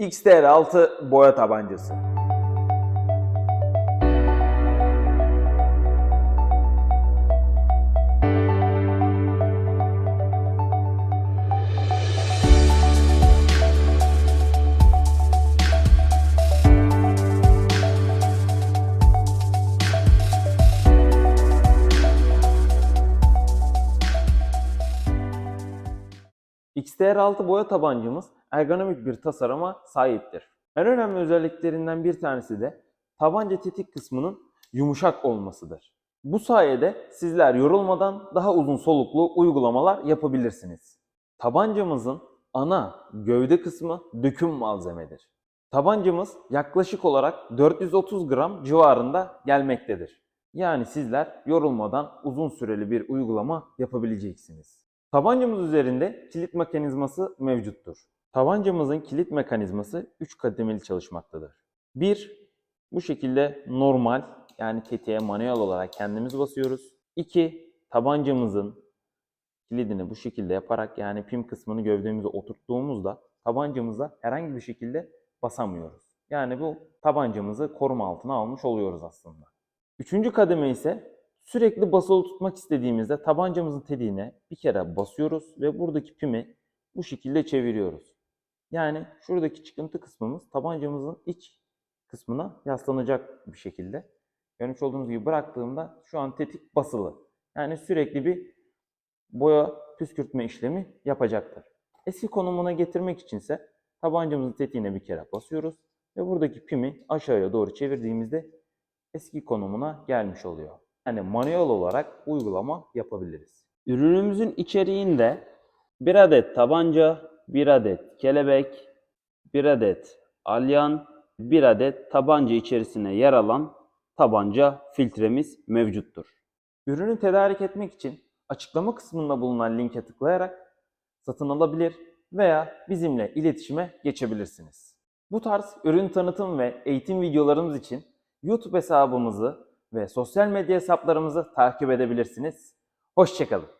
XTR6 boya tabancası. XTR6 boya tabancamız ergonomik bir tasarıma sahiptir. En önemli özelliklerinden bir tanesi de tabanca tetik kısmının yumuşak olmasıdır. Bu sayede sizler yorulmadan daha uzun soluklu uygulamalar yapabilirsiniz. Tabancamızın ana gövde kısmı döküm malzemedir. Tabancamız yaklaşık olarak 430 gram civarında gelmektedir. Yani sizler yorulmadan uzun süreli bir uygulama yapabileceksiniz. Tabancamız üzerinde kilit mekanizması mevcuttur. Tabancamızın kilit mekanizması 3 kademeli çalışmaktadır. 1. Bu şekilde normal yani tetiğe manuel olarak kendimiz basıyoruz. 2. Tabancamızın kilidini bu şekilde yaparak yani pim kısmını gövdemize oturttuğumuzda tabancamıza herhangi bir şekilde basamıyoruz. Yani bu tabancamızı koruma altına almış oluyoruz aslında. Üçüncü kademe ise sürekli basılı tutmak istediğimizde tabancamızın tetiğine bir kere basıyoruz ve buradaki pimi bu şekilde çeviriyoruz. Yani şuradaki çıkıntı kısmımız tabancamızın iç kısmına yaslanacak bir şekilde. Görmüş olduğunuz gibi bıraktığımda şu an tetik basılı. Yani sürekli bir boya püskürtme işlemi yapacaktır. Eski konumuna getirmek içinse tabancamızın tetiğine bir kere basıyoruz ve buradaki pimi aşağıya doğru çevirdiğimizde eski konumuna gelmiş oluyor. Yani manuel olarak uygulama yapabiliriz. Ürünümüzün içeriğinde bir adet tabanca, bir adet kelebek, bir adet alyan, bir adet tabanca içerisine yer alan tabanca filtremiz mevcuttur. Ürünü tedarik etmek için açıklama kısmında bulunan linke tıklayarak satın alabilir veya bizimle iletişime geçebilirsiniz. Bu tarz ürün tanıtım ve eğitim videolarımız için YouTube hesabımızı ve sosyal medya hesaplarımızı takip edebilirsiniz. Hoşçakalın.